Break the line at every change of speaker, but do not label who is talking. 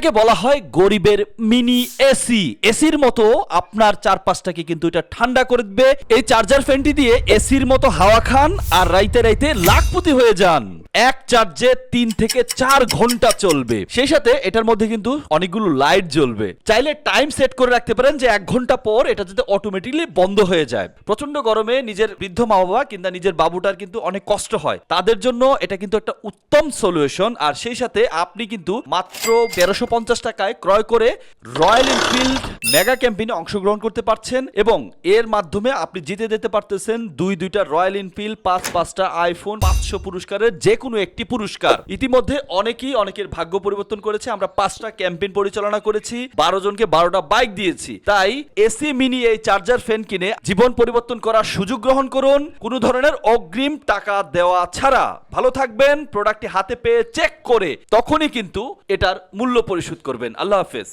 এটাকে বলা হয় গরিবের মিনি এসি। এসির মতো আপনার চারপাশটাকে কিন্তু এটা ঠান্ডা করে দিবে। এই চার্জার ফ্যানটি দিয়ে এসির মতো হাওয়া খান আর রাইতে রাইতে লাখপতি হয়ে যান। এক চার্জে তিন থেকে চার ঘণ্টা চলবে। সেই সাথে এটার মধ্যে কিন্তু অনেকগুলো লাইট জ্বলবে। চাইলে টাইম সেট করে রাখতে পারেন যে এক ঘণ্টা পর এটা যাতে অটোমেটিকলি বন্ধ হয়ে যায়। প্রচণ্ড গরমে নিজের বৃদ্ধ মা বাবা কিংবা নিজের বাবুটার কিন্তু অনেক কষ্ট হয়। তাদের জন্য এটা কিন্তু একটা উত্তম সলিউশন আর সেই সাথে আপনি কিন্তু মাত্র তেরোশো পঞ্চাশ টাকায় ক্রয় করে রয়্যাল এনফিল্ড মেগা ক্যাম্পেইনে অংশগ্রহণ করতে পারছেন এবং এর মাধ্যমে আপনি জিতে দিতে পারতেছেন দুই দুইটা রয়্যাল এনফিল্ড, পাঁচ পাঁচটা আইফোন, পাঁচশো পুরস্কারের যে কোনো একটি পুরস্কার। ইতিমধ্যে অনেকেই অনেকের ভাগ্য পরিবর্তন করেছে। আমরা পাঁচটা ক্যাম্পেইন পরিচালনা করেছি, বারো জনকে বারোটা বাইক দিয়েছি। তাই এসি মিনি এই চার্জার ফ্যান কিনে জীবন পরিবর্তন করার সুযোগ গ্রহণ করুন। কোনো ধরনের অগ্রিম টাকা দেওয়া ছাড়া। ভালো থাকবেন, প্রোডাক্টটি হাতে পেয়ে চেক করে তখনই কিন্তু এটার মূল্য পরিশোধ করবেন। আল্লাহ হাফেজ।